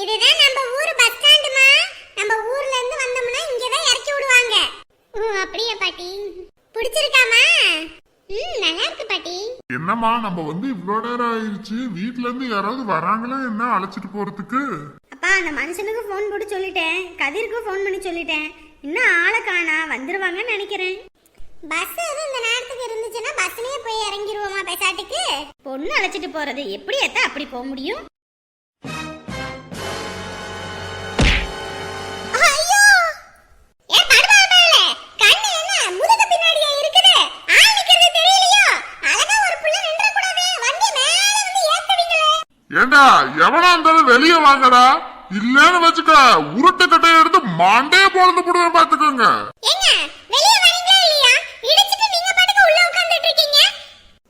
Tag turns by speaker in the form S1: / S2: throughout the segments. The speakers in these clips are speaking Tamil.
S1: இதுதான் நம்ம ஊர் பஸ் ஸ்டாண்டுமா நம்ம ஊர்ல இருந்து வந்தோம்னா இங்க தான் இறக்கி விடுவாங்க. ஓ அப்படியா பாட்டி? பிடிச்சிருக்காமா? ம் நல்லா இருக்கு பாட்டி.
S2: என்னம்மா நம்ம வந்து இவ்வளோ நேரம் ஆயிடுச்சு வீட்ல இருந்து யாராவது வராங்களா என்ன அழைச்சிட்டு போறதுக்கு?
S3: அப்பா அந்த மனுஷனுக்கு ஃபோன் போட்டு சொல்லிட்டேன். கதிருக்கு ஃபோன் பண்ணி சொல்லிட்டேன். இன்னும் ஆளை காணா வந்துருவாங்கன்னு நினைக்கிறேன்.
S1: பஸ் எதுவும் இந்த நேரத்துக்கு இருந்துச்சுன்னா பஸ்லயே போய் இறங்கிருவோமா பெசாட்டுக்கு?
S3: பொண்ணு அழைச்சிட்டு போறது எப்படி எத்த அப்படி போக முடியும்?
S2: ஏண்டா எவனா இருந்தாலும் வெளியே வாங்கடா. இல்லன்னு வச்சுக்க உருட்டு கட்டையை எடுத்து மாண்டே பொழுது போடுவேன் பாத்துக்கோங்க.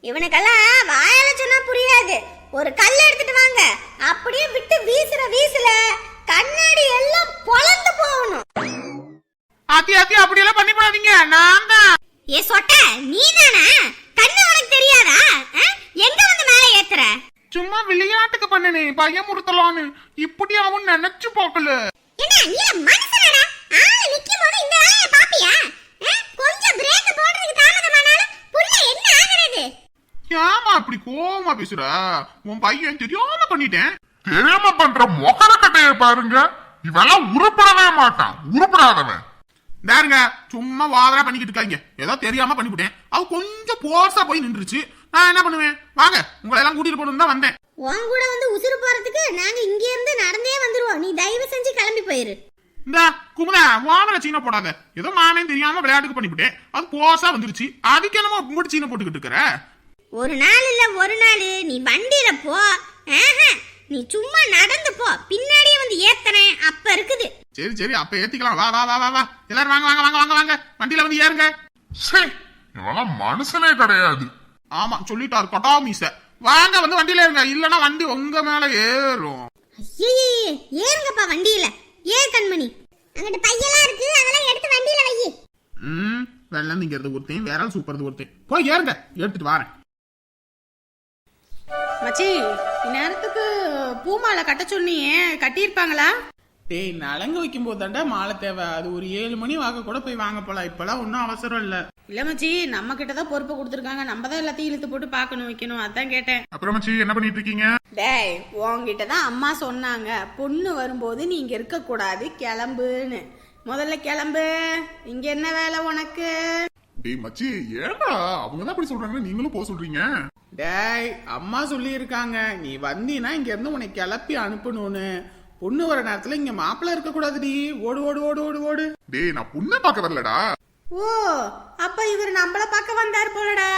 S3: இவனுக்கெல்லாம் வாயால சொன்னா புரியாது. ஒரு கல் எடுத்துட்டு வாங்க. அப்படியே விட்டு வீசுற வீசுல கண்ணாடி எல்லாம் பொளந்து போகணும்.
S4: ஆத்தி ஆத்தி அப்படி எல்லாம் பண்ணி போடாதீங்க. நான் தான்.
S3: ஏ சொட்ட நீ தானா? கண்ணு உனக்கு தெரியாதா? எங்க வந்து மேல ஏத்துற?
S4: சும்மா விளையாட்டுக்கு பண்ணனே பையன் முறுத்தலான்னு இப்படி அவன் நினைச்சு பார்க்கல.
S1: என்ன நீ மனுஷனடா? ஆளு நிக்கும் போது இந்த வேலைய பாப்பியா? ஆ? கொஞ்சம் பிரேக் போடுறதுக்கு தாமதமானாலும் புள்ள என்ன ஆகுறது?
S4: ஏமா இப்படி கோவமா பேசுற? உன் பையன் தெரியாம பண்ணிட்டேன்.
S2: தெரியாம பண்ற மொகர கட்டையை பாருங்க. இவெல்லாம் உருப்படவே மாட்டான். உருப்படாதவன்.
S4: தாருங்க சும்மா வாதரா பண்ணிக்கிட்டு இருக்காங்க. ஏதோ தெரியாம பண்ணிவிட்டேன். அது கொஞ்சம் போர்ஸா போய் நின்றுச்சு. நான் என்ன பண்ணுவேன்? வாங்க உங்களை எல்லாம் கூட்டிட்டு போகணும் தான் வந்தேன்.
S3: உன் கூட வந்து உசுறு போறதுக்கு நாங்க இங்க இருந்து நடந்தே வந்துருவோம். நீ தயவு செஞ்சு கிளம்பி போயிரு.
S4: இந்த குமுதா வாதர சீனை போடாத. ஏதோ நானே தெரியாம விளையாட்டுக்கு பண்ணிவிட்டேன் அது போர்ஸா வந்துருச்சு. அதுக்கு என்னமோ முடி சீனை போட்டுக்கிட்டு இருக்கிற?
S3: ஒரு நாள் இல்ல ஒரு நாள். நீ வண்டியில போ. ஆஹா, நீ சும்மா நடந்து போ. பின்னாடியே வந்து ஏத்துறேன். அப்ப இருக்குது.
S4: சரி சரி அப்ப ஏத்திக்கலாம். வா வா வா வா வா. எல்லாரும் வாங்க வாங்க வாங்க வாங்க வாங்க. வண்டியில வந்து ஏறுங்க.
S2: சே இவெல்லாம் மனுஷனே கிடையாது.
S4: ஆமா சொல்லிட்டாரு கொட்டா மீச வாங்க வந்து வண்டியில ஏறுங்க. இல்லனா வண்டி உங்க மேல ஏறும்.
S3: ஐயே ஏறுங்கப்பா வண்டியில. ஏன் கண்மணி.
S1: அங்கிட்டு பையெல்லாம் இருக்கு. அதெல்லாம் எடுத்து வண்டியில வை.
S4: ம் வெள்ளம் திங்கிறது ஒருத்தன் விரல் சூப்பறது ஒருத்தன். போய் ஏறுங்க எடுத்துட்டு வரேன்.
S5: மச்சி இந்நேரத்துக்கு பூமாலை கட்ட சொன்னியே கட்டியிருப்பாங்களா?
S4: டேய் நலங்கு வைக்கும் போது தாண்டா மாலை தேவை. அது ஒரு ஏழு மணி வாங்க கூட போய் வாங்க போலாம். இப்பெல்லாம் ஒன்றும் அவசரம் இல்ல.
S5: இல்ல மச்சி நம்ம கிட்ட தான் பொறுப்பு கொடுத்துருக்காங்க. நம்ம தான் எல்லாத்தையும் இழுத்து போட்டு பார்க்கணும் வைக்கணும். அதான் கேட்டேன்.
S2: அப்புறம் மச்சி என்ன பண்ணிட்டு இருக்கீங்க?
S5: டேய் உன்கிட்ட தான் அம்மா சொன்னாங்க. பொண்ணு வரும்போது நீ இங்க இருக்க கூடாது. கிளம்புன்னு. முதல்ல கிளம்பு. இங்க என்ன வேலை உனக்கு?
S2: டேய் மச்சி ஏடா அவங்க தான் அப்படி சொல்றாங்க. நீங்களும் போக சொல்றீங்க.
S4: டேய் அம்மா சொல்லி இருக்காங்க நீ வந்தீனா இங்க இருந்து உன்னை கிளப்பி அனுப்பணும்னு. பொண்ணு வர நேரத்துல இங்க மாப்பிள்ள இருக்க கூடாதுடி ஓடு ஓடு ஓடு ஓடு ஓடு.
S2: டேய் நான் பொண்ணை பார்க்க வரலடா.
S5: ஓ அப்ப இவர் நம்மள பார்க்க வந்தார் போலடா.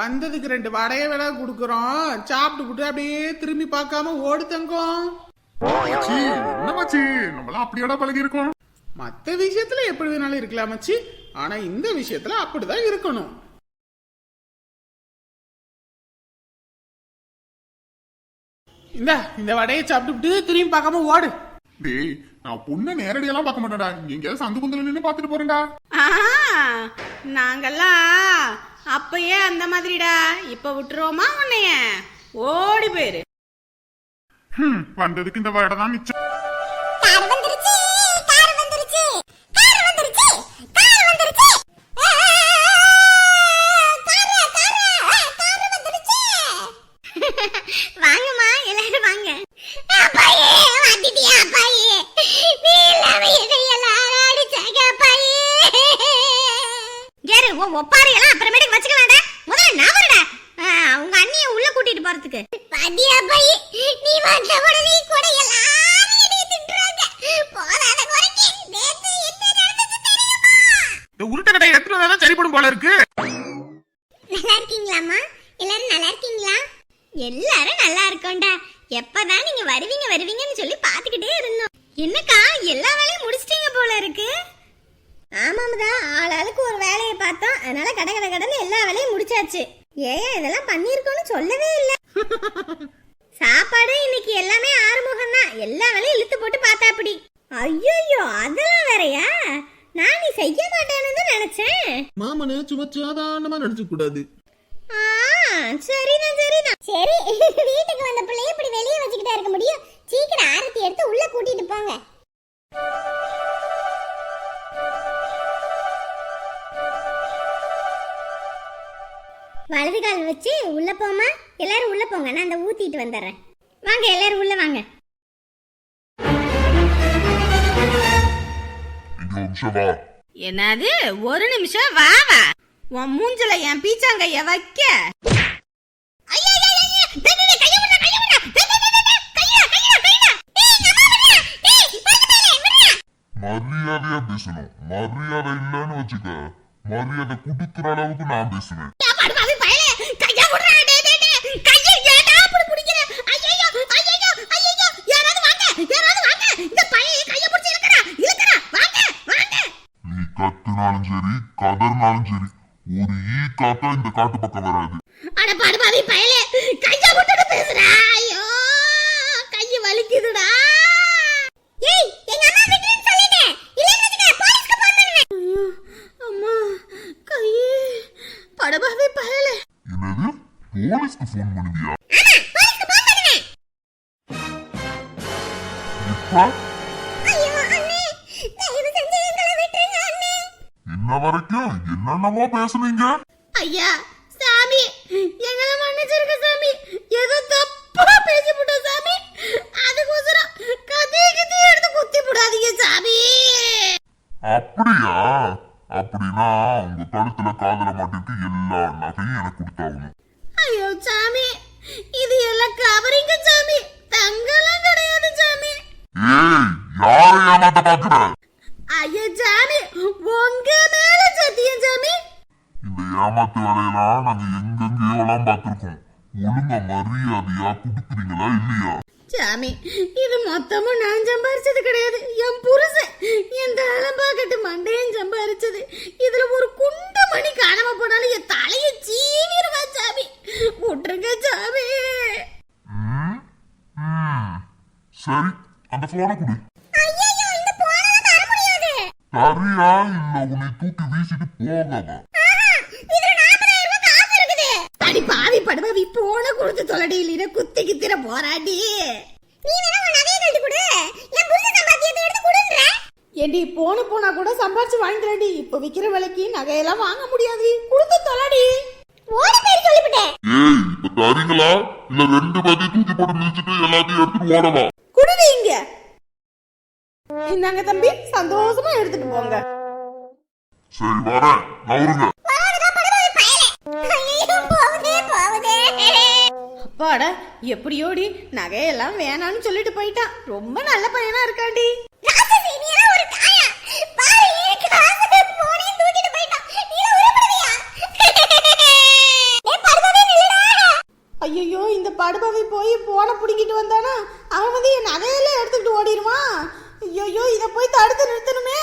S4: வந்ததுக்கு ரெண்டு வடைய வேலை கொடுக்குறோம். சாப்பிட்டு விட்டு அப்படியே திரும்பி பார்க்காம ஓடு தங்கம்.
S2: மச்சி என்ன மச்சி? நம்மளாம் அப்படியாடா பழகி இருக்கோம்
S4: மத்த விஷயத்துல எப்படி வேணாலும் இருக்கலாம் மச்சி. ஆனா இந்த விஷயத்துல அப்படிதான் இருக்கணும். இந்த இந்த வடையை சாப்பிட்டுட்டு திரும்பி பார்க்காம ஓடு.
S2: டேய் நான் பொண்ணை நேரடியெல்லாம் பார்க்க மாட்டேன்டா. இங்க எங்கேயாவது சந்து குந்தல நின்று பார்த்துட்டு போறேன்டா.
S5: ஆஹா, நாங்கெல்லாம் அப்பயே அந்த மாதிரிடா. இப்ப விட்டுருவோமா உன்னைய? ஓடி போயிரு.
S2: ஹம், வந்ததுக்கு இந்த வடை தான் மிச்சம்.
S3: ஒப்பாரி எல்லாம் அப்புறமேட்டுக்கு வச்சுக்கலாம்டா முதல்ல நான் வரடா உங்க அண்ணிய உள்ள கூட்டிட்டு போறதுக்கு.
S1: பாத்தியா அப்பாயே நீ வந்த உடனே கூட எல்லாரும் என்னைய திட்டுறாங்க. போதாத குறைக்கு நேத்து என்ன நடந்துச்சு தெரியுமா?
S4: இந்த உருட்டை கடையை எடுத்துட்டு வந்தாதான் சரிப்படும் போல இருக்கு
S1: நல்லா இருக்கீங்களாம்மா எல்லாரும் நல்லா இருக்கீங்களா
S3: எல்லாரும் நல்லா இருக்கோம்டா எப்பதான் நீங்க வருவீங்க வருவீங்கன்னு சொல்லி பாத்துக்கிட்டே இருந்தோம் என்னக்கா எல்லா வேலையும் முடிச்சிட்டீங்க போல இருக்கு ஆமாம்தா ஆளாளுக்கு ஒரு வேலையை பார்த்தோம் அதனால கட கட கடன்னு எல்லா முடிச்சாச்சு ஏன் இதெல்லாம் பண்ணிருக்கோம்னு சொல்லவே இல்லை. சாப்பாடு இன்னைக்கு எல்லாமே ஆறுமுகம் தான் எல்லா வேலையும் இழுத்து போட்டு பார்த்தா அப்படி ஐயோ அதெல்லாம் வேறயா? நான் நீ செய்ய மாட்டேன்னு நினைச்சேன்.
S4: மாமனு சும்மா சாதாரணமா நினைச்சு கூடாது.
S3: சரிதான் சரிதான்.
S1: சரி வீட்டுக்கு வந்த பிள்ளைய இப்படி வெளியே போங்க
S3: நான் அந்த ஊத்திட்டு வந்துடுறேன். வாங்க எல்லாரும் உள்ள வாங்க.
S2: இங்க ஒரு நிமிஷம் வா.
S5: என்னது? ஒரு நிமிஷம் வா வா. உன் மூஞ்சில என் பீச்சாங்கைய வைக்க.
S2: மரியாதையா பேசணும். மரியாதை இல்லைன்னு வச்சுக்க. மரியாதை குடுக்குற அளவுக்கு நான் பேசுவேன்
S3: படுபாவி பயலே கையா விடுறா டே டே டே கையை ஏடா அப்படி பிடிக்கிற ஐயோ ஐயோ ஐயோ யாராவது வாங்க யாராவது வாங்க இந்த பையன் கையை பிடிச்சி இழுக்கறா இழுக்கறா வாங்க வாங்க
S2: நீ கத்துனாலும் சரி கதறினாலும் சரி ஒரு ஈ காக்கா இந்த காட்டு பக்கம் வராது.
S3: அட படுபாவி பயலே கையா விட்டுட்டு பேசுறா ஐயோ கைய வலிக்குதுடா. ஏய் எங்க அம்மா விட்டுன்னு சொல்லிட்டேன் இல்லன்னு வச்சுக்க போலீஸ்க்கு போன் பண்ணுவேன்
S5: ஐயோ, அம்மா கையே. படபாவே பயல.
S2: என்னது? போலீஸ்க்கு ஃபோன் பண்ணுவியா? என்னென்னமோ பேசுனீங்க?
S5: ஐயா சாமி. எங்களை மன்னிச்சிருக்க சாமி. ஏதோ தப்பா பேசிவிட்டோம் சாமி. அதுக்கோசரம் கத்தி கத்தி எடுத்து குத்தி விடாதீங்க சாமி.
S2: அப்படியா? அப்படின்னா உங்க கழுத்துல காதுல மாட்டிட்டு எல்லா நகையும் எனக்கு கொடுத்தாகணும்.
S5: ஐயோ சாமி இது எல்லாம் கவரிங்க சாமி. தங்கெல்லாம் கிடையாது சாமி.
S2: ஏய் யாரை ஏமாத்த பாக்குற
S5: ஐயோ சாமி உங்க மேல சத்தியம் சாமி
S2: இந்த ஏமாத்து வேலையெல்லாம் நாங்க எங்கெங்கேயோ எல்லாம் பார்த்திருக்கோம். ஒழுங்கா மரியாதையா குடுக்குறீங்களா இல்லையா?
S5: சாமி இது மொத்தமும் நான் சம்பாரிச்சது கிடையாது. என் புருஷன் என் தலைம்பாக்கட்டு மண்டையன் சம்பாரிச்சது. இதுல ஒரு குண்டு மணி காணாம போனாலும் என் தலைய சீவிடுவா சாமி. விட்டுருங்க சாமி.
S2: சரி அந்த போனை கொடு.
S1: ஐயோ இந்த போனல தர முடியாது.
S2: சரியா இல்ல உன்னை தூக்கி வீசிட்டு போகாத
S1: ஆஹா, இதுல 40000 ரூபாய் காசு இருக்குது
S5: அடி பாவி படுபாவி போன கொடுத்து தொலைடி இல்லைன்னா குத்தி கித்திர போராடி.
S1: நீ வேணா உன் நகையை கழட்டி கொடு. என் புருஷன் சம்பாத்தியத்தை எடுத்து கொடுன்ற.
S5: ஏண்டி போன போனா கூட சம்பாரிச்சு வாங்கிக்கிறேன்டி. இப்ப விக்கிற விலைக்கு நகையெல்லாம் வாங்க முடியாது. கொடுத்து தொலைடி.
S1: ஓடி பேர் சொல்லிவிட்டேன்.
S2: ஏய் இப்ப தரீங்களா? இல்ல ரெண்டு பேத்தையும் தூக்கி போட்டு மிதிச்சிட்டு எல்லாத்தையும் எடுத்துட்டு ஓடலாம்
S5: குடுடி இங்க. இந்தாங்க தம்பி சந்தோஷமா எடுத்துட்டு போங்க.
S2: சரி வரேன். நவருங்க
S5: அப்பாடா எப்படியோடி நகையெல்லாம் வேணாம்னு சொல்லிட்டு போயிட்டான். ரொம்ப நல்ல பையனா இருக்காண்டி ஐயோ இந்த படுபாவி போய் போன புடிங்கிட்டு வந்தானா? அவன் வந்து என் நகையெல்லாம் எடுத்துக்கிட்டு ஓடிடுவான் ஐயோ இத போய் தடுத்து நிறுத்தணுமே.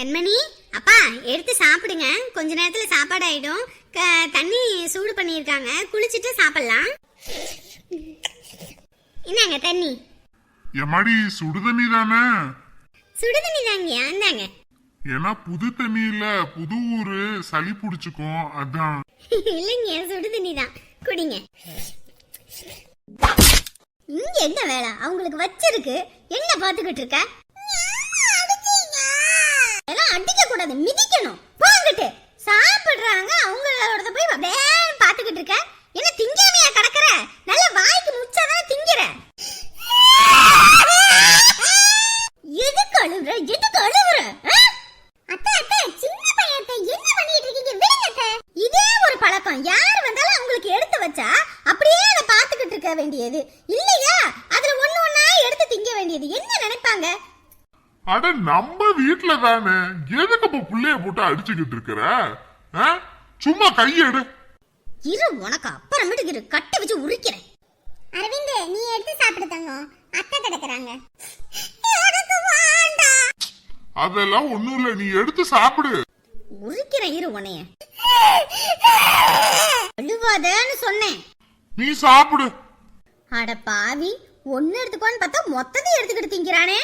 S3: கண்மணி அப்பா எடுத்து சாப்பிடுங்க. கொஞ்ச நேரத்துல சாப்பாடு ஆயிடும் தண்ணி சூடு பண்ணியிருக்காங்க. குளிச்சுட்டு சாப்பிடலாம். இந்தாங்க தண்ணி.
S2: எம்மாடி சுடுதண்ணி தானே?
S3: சுடு தண்ணி தாங்க இந்தாங்க
S2: ஏன்னா புது தண்ணி இல்ல. புது ஊரு. சளி புடிச்சுக்கும். அதான்.
S3: இல்லைங்க சுடு தண்ணி தான். குடிங்க. இங்க என்ன வேலை? அவங்களுக்கு வச்சிருக்கு. என்ன பாத்துக்கிட்டு இருக்க? எல்லாம் அடிக்க கூடாது மிதிக்கணும் போங்கிட்டு சாப்பிடுறாங்க அவங்களோட போய் அப்படியே பாத்துக்கிட்டு இருக்க என்ன திங்காமையா கிடக்குற? நல்ல வாய்க்கு முச்சாதான் திங்கிற? எதுக்கு அழுகுற எதுக்கு அழுகுற
S1: அத்தை அத்தை சின்ன பையன் என்ன பண்ணிட்டு இருக்கீங்க? விடுங்க
S3: இதே ஒரு பழக்கம். யார் வந்தாலும் அவங்களுக்கு எடுத்து வச்சா அப்படியே அதை பாத்துக்கிட்டு இருக்க வேண்டியது. இல்லையா? அதுல ஒண்ணு ஒண்ணா எடுத்து திங்க வேண்டியது. என்ன நினைப்பாங்க?
S2: அட நம்ம வீட்டுல தானே எதுக்கு இப்ப புள்ளைய போட்டு அடிச்சுக்கிட்டு இருக்கிற? சும்மா கையெடு
S3: இரு உனக்கு அப்புறமேட்டுக்கு இரு. கட்டி வச்சு உரிக்கிறேன்.
S1: அரவிந்த் நீ எடுத்து சாப்பிடு தங்கம். அத்தை கிடக்குறாங்க.
S2: அதெல்லாம் ஒண்ணும் இல்ல. நீ எடுத்து சாப்பிடு.
S3: உரிக்கிறேன் இரு உன்னைய. அழுவாதன்னு சொன்னேன்.
S2: நீ சாப்பிடு.
S3: அட பாவி ஒன்னு எடுத்துக்கோன்னு பார்த்தா மொத்தத்தையும் எடுத்துக்கிட்டு திங்கிறானே.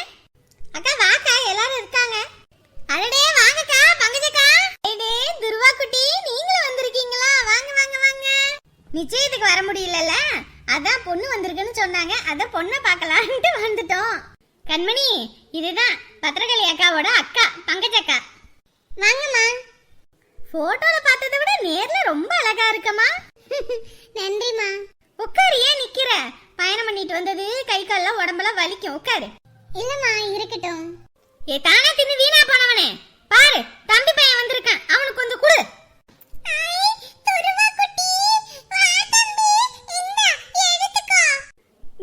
S3: அக்கா வாக்கா எல்லாரும் இருக்காங்க. அடடே வாங்கக்கா பங்கஜக்கா. டேடே துருவா குட்டி நீங்களும் வந்திருக்கீங்களா? வாங்க வாங்க வாங்க. நிச்சயத்துக்கு வர முடியலல்ல? அதான் பொண்ணு வந்திருக்குன்னு சொன்னாங்க. அதான் பொண்ணை பார்க்கலான்ட்டு வந்துட்டோம். கண்மணி இதுதான் பத்திரகாளி அக்காவோட அக்கா பங்கஜக்கா. வாங்கம்மா. போட்டோல பார்த்ததை விட நேர்ல ரொம்ப அழகா இருக்கம்மா. நன்றிம்மா. உட்காரு ஏன் நிக்கிற? பயணம் பண்ணிட்டு வந்தது கை கால்லாம் உடம்பெல்லாம் வலிக்கும். உட்காரு. இல்லம்மா இருக்கட்டும். ஏ தானே தின்னு வீணா போனவனே. பாரு தம்பி பையன் வந்திருக்கான். அவனுக்கு கொஞ்சம் கொடு.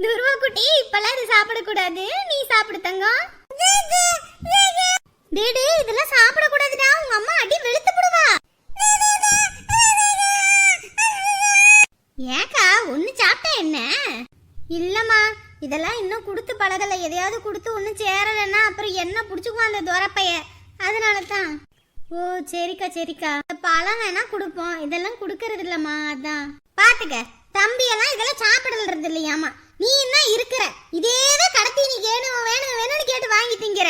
S3: துருவா குட்டி இப்பெல்லாம் இது சாப்பிடக்கூடாது. நீ சாப்பிடு தங்கம். சரிக்கா சரிக்கா பழம் வேணா கொடுப்போம். இதெல்லாம் கொடுக்கறது இல்லம்மா அதான். பாத்துக்க தம்பி எல்லாம் இதெல்லாம் சாப்பிடுறது இல்லையாமா நீ என்ன இருக்கிற? இதேதான் கடத்தி நீ வேணும் வேணும் வேணும்னு கேட்டு வாங்கி திங்கிற.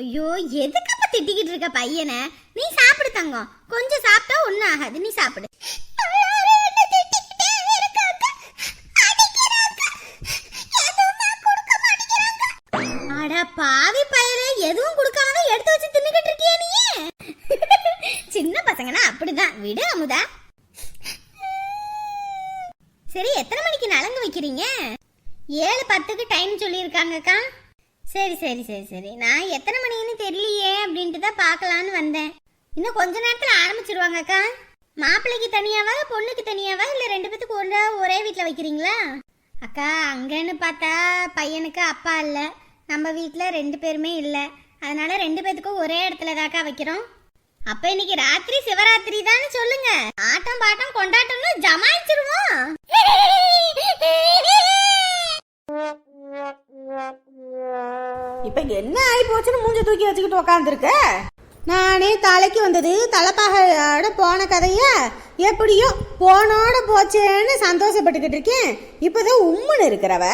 S3: ஐயோ எதுக்கு அப்ப திட்டிக்கிட்டு இருக்க பையனை? நீ சாப்பிடு தங்கம். கொஞ்சம் சாப்பிட்டா ஒண்ணும் ஆகாது. நீ சாப்பிடு. அட பாவி பயலே எதுவும் கொடுக்காம தான் எடுத்து வச்சு தின்னுகிட்டு இருக்கியா நீ சின்ன பசங்கன்னா அப்படிதான். விடு அமுதா. சரி எத்தனை மணிக்கு நலங்கு வைக்கிறீங்க? ஏழு பத்துக்கு டைம் சொல்லியிருக்காங்கக்கா. சரி சரி சரி சரி. நான் எத்தனை மணின்னு தெரியலையே அப்படின்ட்டு தான் பார்க்கலான்னு வந்தேன். இன்னும் கொஞ்ச நேரத்தில் ஆரம்பிச்சிருவாங்கக்கா. மாப்பிள்ளைக்கு தனியாவா பொண்ணுக்கு தனியாவா இல்லை ரெண்டு பேத்துக்கு ஒன்றா ஒரே வீட்டில் வைக்கிறீங்களா? அக்கா அங்கன்னு பார்த்தா பையனுக்கு அப்பா இல்லை. நம்ம வீட்டில் ரெண்டு பேருமே இல்லை. அதனால ரெண்டு பேத்துக்கும் ஒரே இடத்துல தாக்கா வைக்கிறோம். அப்ப இன்னைக்கு ராத்திரி சிவராத்திரி தானே சொல்லுங்க. ஆட்டம் பாட்டம் கொண்டாட்டம்னு ஜமாயிச்சிருவோம்.
S5: இப்ப என்ன ஆகி போச்சுன்னு மூஞ்ச தூக்கி வச்சுக்கிட்டு உக்காந்துருக்க? நானே தலைக்கு வந்தது தலைப்பாகோட போன கதைய எப்படியோ போனோட போச்சேன்னு சந்தோஷப்பட்டுக்கிட்டு இருக்கேன். இப்பதான் உம்முன்னு இருக்கிறவ.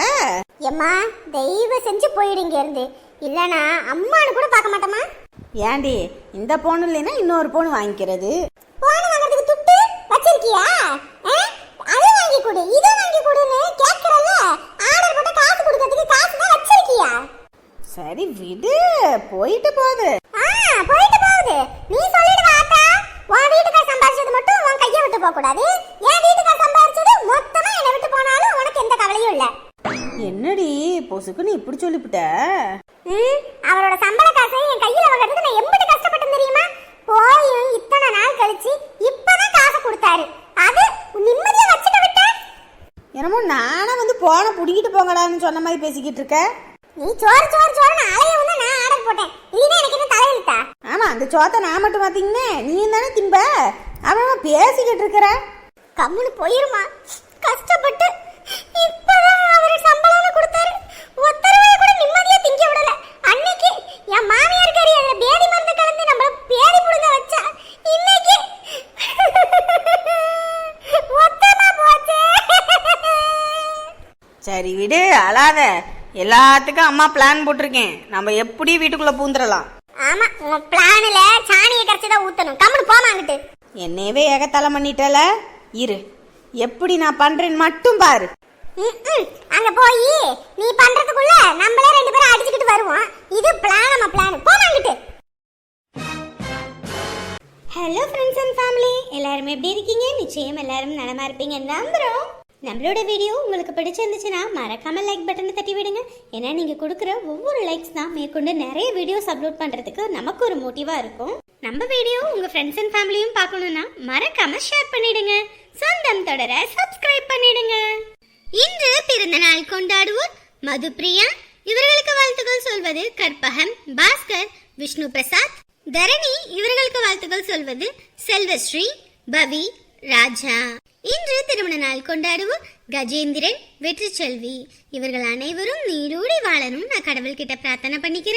S1: எம்மா தெய்வ செஞ்சு போயிடுங்க இருந்து. இல்லனா அம்மானு கூட பார்க்க மாட்டோமா?
S5: ஏண்டி இந்த போன் இல்லைன்னா இன்னொரு போன் வாங்கிக்கிறது?
S1: போன வாங்குறதுக்கு துட்டு வச்சிருக்கியா? அது வாங்கி கொடு இது வாங்கி கொடுன்னு கேட்கறல ஆர்டர் போட்டு காசு கொடுக்கறதுக்கு காசு தான் வச்சிருக்கியா?
S5: சரி விடு போயிட்டு போகுது.
S1: ஆ போயிட்டு போகுது. நீ சொல்லிடுவ ஆத்தா உன் வீட்டுக்கார சம்பாரிச்சது மட்டும் உன் கையை விட்டு போக கூடாது என் வீட்டுக்கார சம்பாரிச்சது
S5: பொசுக்குன்னு இப்படி சொல்லிவிட்ட
S1: அவரோட சம்பள காசை என் கையில வாங்குறதுக்கு நான் எம்பிட்டு கஷ்டப்பட்டேன் தெரியுமா? போய் இத்தனை நாள் கழிச்சு இப்பதான் காசை கொடுத்தாரு. அது நிம்மதியா வச்சுக்க விட்ட.
S5: என்னமோ நானே வந்து போனை புடிக்கிட்டு போங்கடான்னு சொன்ன மாதிரி பேசிக்கிட்டு இருக்க?
S1: நீ சோறு சோறு சோறுன்னு அலைய வந்து நான் ஆர்டர் போட்டேன். இதுதான் எனக்கு என்ன தலையெழுத்தா?
S5: ஆமா அந்த சோத்தை நான் மட்டும் பார்த்தீங்கன்னே நீ தானே திம்ப? அவன் அவன் பேசிக்கிட்டு இருக்கிற?
S1: கம்முன்னு போயிருமா? கஷ்டப்பட்டு இப்பதான் அவர் சம்பளம் கொடுத்தாரு ஒத்தரவை கூட நிம்மதியா திங்க விடல அன்னைக்கு என் மாமியார் கறி அதுல பேதி மருந்து கலந்து நம்மள பேதி புடுங்க வச்சா இன்னைக்கு ஒத்தமா போச்சு
S5: சரி விடு அழாத. எல்லாத்துக்கும் அம்மா பிளான் போட்டிருக்கேன். நம்ம எப்படி வீட்டுக்குள்ள பூந்துடலாம்
S1: ஆமா உன் பிளான்ல சாணியை கரைச்சு தான் ஊத்தணும். கம்முன்னு போமாங்கிட்டு
S5: என்னையவே ஏகத்தலை பண்ணிட்டல? இரு. எப்படி நான் பண்றேன்னு மட்டும் பாரு.
S1: அங்க போய் நீ பண்றதுக்குள்ள நம்மளே ரெண்டு பேரும் அடிச்சுக்கிட்டு வருவோம். இது பிளான் நம்ம பிளான் போமாங்கிட்டு
S3: ஹலோ ஃப்ரெண்ட்ஸ் அண்ட் ஃபேமிலி எல்லாரும் எப்படி இருக்கீங்க? நிச்சயம் எல்லாரும் நலமா இருப்பீங்க நம்புறோம். நம்மளோட வீடியோ உங்களுக்கு பிடிச்சிருந்துச்சுன்னா மறக்காமல் லைக் பட்டனை தட்டி விடுங்க. ஏன்னா நீங்கள் கொடுக்குற ஒவ்வொரு லைக்ஸ் தான் மேற்கொண்டு நிறைய வீடியோஸ் அப்லோட் பண்ணுறதுக்கு நமக்கு ஒரு மோட்டிவாக இருக்கும். நம்ம வீடியோ உங்கள் ஃப்ரெண்ட்ஸ் அண்ட் ஃபேமிலியும் பார்க்கணும்னா மறக்காமல் ஷேர் பண்ணிடுங்க. சொந்தம் தொடர சப்ஸ்கிரைப் பண்ணிடுங்க. இன்று பிறந்த நாள் கொண்டாடுவோர் மதுப்பிரியா இவர்களுக்கு வாழ்த்துக்கள் சொல்வது கற்பகம் பாஸ்கர் விஷ்ணு பிரசாத் தரணி இவர்களுக்கு வாழ்த்துக்கள் சொல்வது செல்வஸ்ரீ பவி ராஜா. இன்று திருமண நாள் கொண்டாடுவோம். கஜேந்திரன் வெற்றி செல்வி. இவர்கள் அனைவரும் நீடூடி வாழணும். நான் கடவுள்கிட்ட பிரார்த்தனை பண்ணிக்கிறேன்.